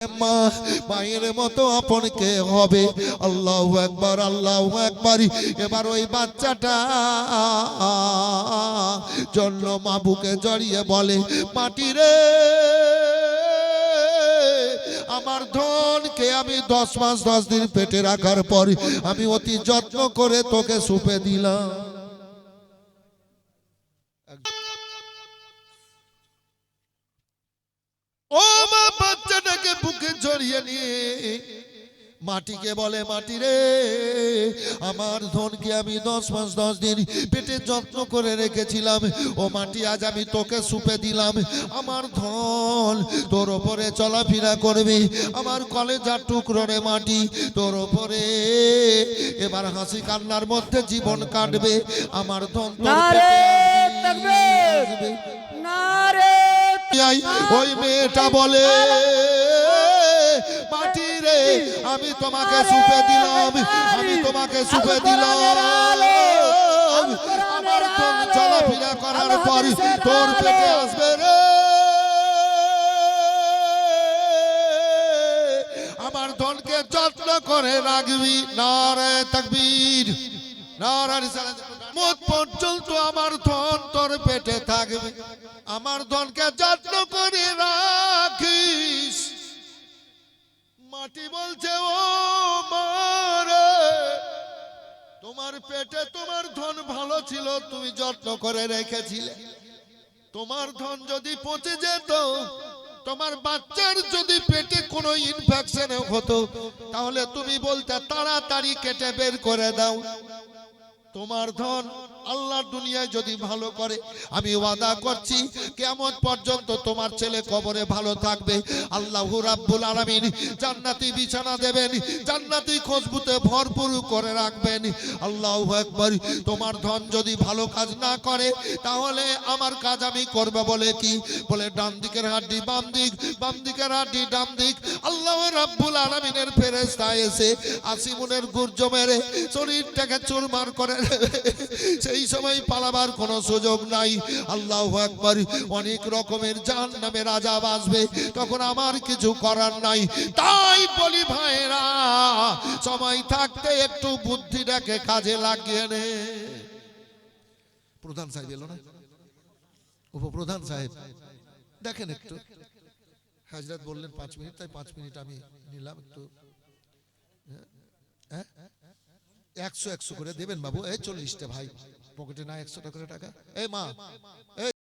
মা, মায়ের মতো আপন কে হবে? আল্লাহ একবার আল্লাহ একবার এবার ওই বাচ্চাটা জন্য মা বুকে জড়িয়ে বলে, মাটি রে, আমার ধনকে আমি দশ মাস দশ দিন পেটে রাখার পর আমি অতি যত্ন করে তোকে সুপে দিলাম। জড়িয়ে নিয়ে মাটিকে বলে মাটি রে। আমার ধনকে আমি দশ মাস দশ দিন পেটে যত্ন করে রেখেছিলাম। ও মাটি আজ আমি তোকে সুপে দিলাম। আমার ধন তোর ওপরে চলাফেরা করবে। আমার কলেজার টুকরো রে মাটি তোর ওপরে। এবার হাসি কান্নার মধ্যে জীবন কাটবে। আমার ধন ওই মেয়েটা বলে আমি তোমাকে সুপে দিলাম আমি তোমাকে সুপে দিলাম। আমার চলাফেরা করার পর তোর পেটে আসবে রে। আমার ধনকে যত্ন করে রাখবি নারে তাকবীর। নারে মত পর্যন্ত আমার ধন তোর পেটে থাকবে। আমার ধনকে যত্ন করে পেটে তোমার ধন ভালো ছিল, তুমি যত্ন করে রেখেছিলে। তোমার ধন যদি পচে যেত, তোমার বাচ্চার যদি পেটে কোনো ইনফেকশন হতো, তাহলে তুমি বলতে তাড়াতাড়ি কেটে বের করে দাও। তোমার ধন আল্লাহর দুনিয়ায় যদি ভালো করে, আমি ওয়াদা করছি কেমন পর্যন্ত তোমার ছেলে কবরে ভালো থাকবে। আল্লাহ রাব্বুল আলামিন জান্নাতি বিছানা দেবেন, জান্নাতি খুশবুতে ভরপুর করে রাখবেন। আল্লাহ একবার তোমার ধন যদি ভালো কাজ না করে, তাহলে আমার কাজ আমি করব বলে কি? বলে ডান দিকের হাড্ডি, বাম দিক, বাম দিকের হাড্ডি, ডান দিক। আল্লাহ রাব্বুল আলামিনের ফেরেশতা এসে আসিমুনের গুর্জ মেরে, শরীরটাকে চুরমার করে। সেই সময় পালাবার কোনো সুযোগ নাই। আল্লাহ একবার অনেক রকমের জাহান নামে রাজা আসবে। তখন আমার কিছু করার নাই। তাই বলি ভাইরা সময় থাকতে একটু বুদ্ধিটাকে কাজে লাগিয়ে নে। প্রধান সাহেব এলো না? উপপ্রধান সাহেব। দেখেন একটু। হাজরাত বললেন, পাঁচ মিনিট। তাই পাঁচ মিনিট আমি নিলাম একটু। হ্যাঁ? একশো একশো করে দেবেন বাবু। এই চল্লিশটা ভাই। পকেটে না একশো টাকা টাকা। এই মা